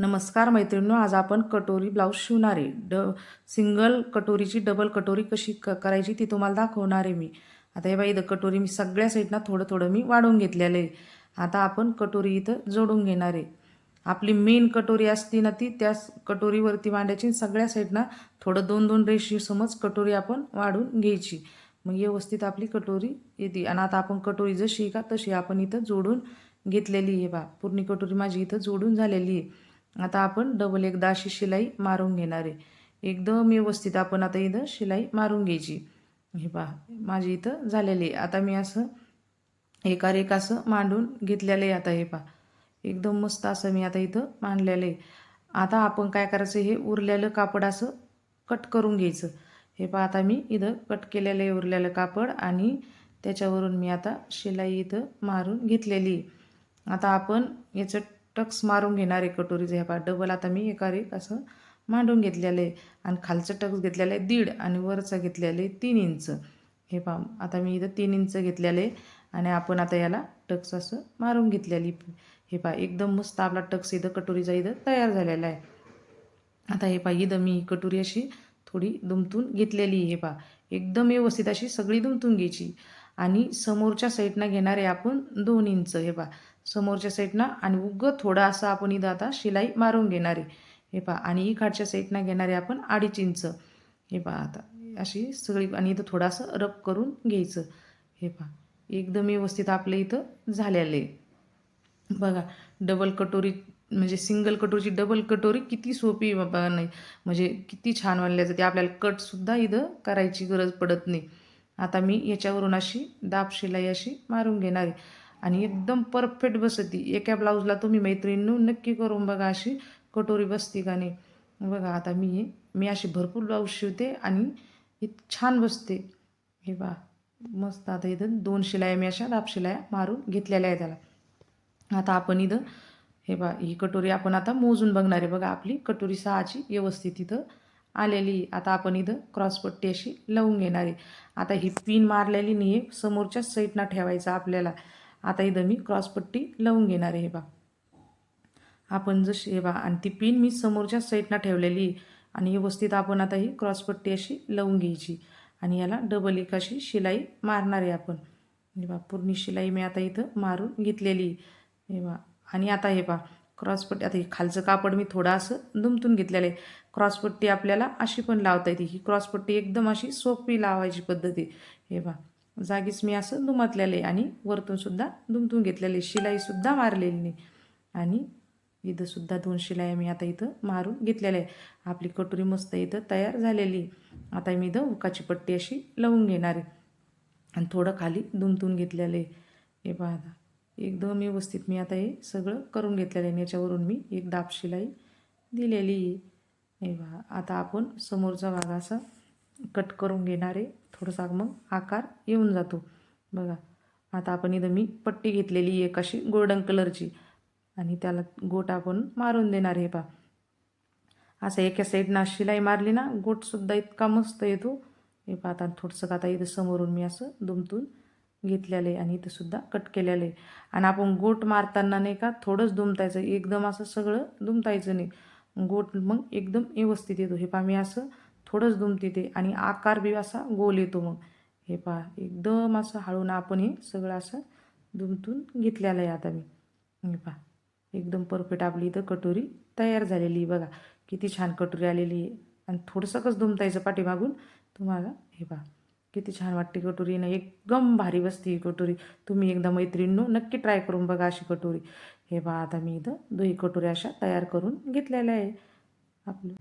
नमस्कार मैत्रिणींनो आज आपण कटोरी ब्लाऊज शिवणार. आहे ड सिंगल कटोरीची डबल कटोरी कशी क करायची ती तुम्हाला दाखवणार आहे मी. आता हे बाई इथं कटोरी मी सगळ्या साईडना थोडं थोडं मी वाढवून घेतलेलं आहे. आता आपण कटोरी इथं जोडून घेणार आहे. आपली मेन कटोरी असती ना ती त्या कटोरीवरती मांडायची सगळ्या साईडना थोडं दोन दोन रेशी समज कटोरी आपण वाढून घ्यायची. मग व्यवस्थित आपली कटोरी येते. आणि आता आपण कटोरी जशी का तशी आपण इथं जोडून घेतलेली आहे बा. पूर्ण कटोरी माझी इथं जोडून झालेली आहे. आता आपण डबल एकदा अशी शिलाई मारून घेणार आहे. एकदम व्यवस्थित आपण आता इथं शिलाई मारून घ्यायची. हे पहा माझी इथं झालेली आहे. आता मी असं एका एक असं मांडून घेतलेलं आहे आता हे पहा. एकदम मस्त असं मी आता इथं मांडलेलं आहे. आता आपण काय करायचं हे उरलेलं कापड असं कट करून घ्यायचं. हे पहा आता मी इथं कट केलेलं आहे उरलेलं कापड आणि त्याच्यावरून मी आता शिलाई इथं मारून घेतलेली आहे. आता आपण याचं टक्स मारून घेणार आहे कटोरीचं हे पहा डबल आता मी एका एक असं मांडून घेतलेलं आहे. आणि खालचं टक्स घेतलेलं आहे दीड आणि वरचं घेतलेलं आहे तीन इंच. हे पहा आता मी इथं तीन इंच घेतलेलं आहे. आणि आपण आता याला टक्स असं मारून घेतलेली हे पहा एकदम मस्त आपला टक्स इथं कटोरीचा इथं तयार झालेला आहे. आता हे पहा इथं मी कटोरी अशी थोडी दुमतून घेतलेली हे पहा एकदम व्यवस्थित अशी सगळी दुमतून घ्यायची. आणि समोरच्या साईडनं घेणारे आपण दोन इंच. हे पहा समोरच्या साईडनं आणि उग थोडा असा आपण इथं आता शिलाई मारून घेणार. आहे हे पहा आणि इकडच्या साईडनं घेणार आहे आपण अडीच इंच. हे पहा आता अशी सगळी आणि इथं थोडंसं रब करून घ्यायचं. हे पहा एकदम व्यवस्थित आपलं इथं झालेलं आहे. बघा डबल कटोरी म्हणजे सिंगल कटोरीची डबल कटोरी किती सोपी बाबा नाही म्हणजे किती छान वाढल्या जाते आपल्याला कटसुद्धा इथं करायची गरज पडत नाही. आता मी याच्यावरून अशी दाब शिलाई अशी मारून घेणार आहे. आणि एकदम परफेक्ट बसती. एका ब्लाऊजला तुम्ही मैत्रिणी नक्की करून बघा अशी कटोरी बसती का नाही. बघा आता मी मी अशी भरपूर ब्लाऊज शिवते आणि इत छान बसते. हे बा मस्त आता इथं दोन शिलाया मी अशा दाब शिलाया मारून घेतलेल्या आहे त्याला. आता आपण इथं हे बा ही कटोरी आपण आता मोजून बघणार आहे. बघा आपली कटोरी सहाची व्यवस्थित इथं आलेली आता आपण इथं क्रॉसपट्टी अशी लावून घेणार आहे. आता ही पिन मारलेली नाही आहे समोरच्याच साईडनं ठेवायचं आपल्याला. आता इथं मी क्रॉसपट्टी लावून घेणार आहे हे बा आपण जशी हे बा आणि ती पिन मी समोरच्या साईडनं ठेवलेली आणि व्यवस्थित आपण आता ही क्रॉसपट्टी अशी लावून घ्यायची. आणि याला डबल एक अशी शिलाई मारणार आहे आपण. हे बा पूर्ण शिलाई मी आता इथं मारून घेतलेली हे बा आणि आता हे बा क्रॉसपट्टी आता हे खालचं कापड मी थोडं असं दुमतून घेतलेलं आहे. क्रॉसपट्टी आपल्याला अशी पण लावता येते. ही क्रॉसपट्टी एकदम अशी सोपी लावायची पद्धती हे बा जागीच मी असं दुमतलेलं आहे आणि वरतूनसुद्धा दुमतून घेतलेली आहे. शिलाईसुद्धा मारलेली नाही. आणि इथंसुद्धा दोन शिलाई मी आता इथं मारून घेतलेल्या आहे. आपली कटोरी मस्त इथं तयार झालेली आता मी इथं उकाची पट्टी अशी लावून घेणार आहे. आणि थोडं खाली दुमतून घेतलेलं आहे. हे पहा आता. एकदम व्यवस्थित मी आता हे सगळं करून घेतलेलं आहे. याच्यावरून मी एक दाब शिलाई दिलेली आहे. हे पहा. आता आपण समोरचा भाग असा कट करून घेणार आहे. थोडासा मग आकार येऊन जातो. बघा आता आपण इथं मी पट्टी घेतलेली एक अशी गोल्डन कलरची. आणि त्याला गोट आपण मारून देणार आहे पा असं एका साईडनं शिलाई मारली ना गोटसुद्धा इतका मस्त येतो. हे पा आता थोडंसं आता इथं समोरून मी असं दुमतून घेतलेलं आहे आणि इथंसुद्धा कट केलेलं आहे. आणि आपण गोट मारताना नाही का थोडंच दुमतायचं. एकदम असं सगळं दुमतायचं नाही. गोट मग एकदम व्यवस्थित येतो. हे पा मी असं थोडंच दुमते ते आणि आकार बी असा गोल येतो मग. हे पहा एकदम असं हळून आपण हे सगळं असं दुमतून घेतलेलं आहे आता मी. हे पहा एकदम परफेक्ट आपली इथं कटोरी तयार झालेली बघा. किती छान कटोरी आलेली आहे. आणि थोडंसंच दुमतायचं पाठीमागून तुम्हाला हे पहा किती छान वाटते कटोरी. ना एकदम भारी बसते ही कटोरी. तुम्ही एकदा मैत्रिणींनो नक्की ट्राय करून बघा अशी कटोरी. हे पहा आता मी इथं दोही कटोरी अशा तयार करून घेतलेल्या आहे. आपलं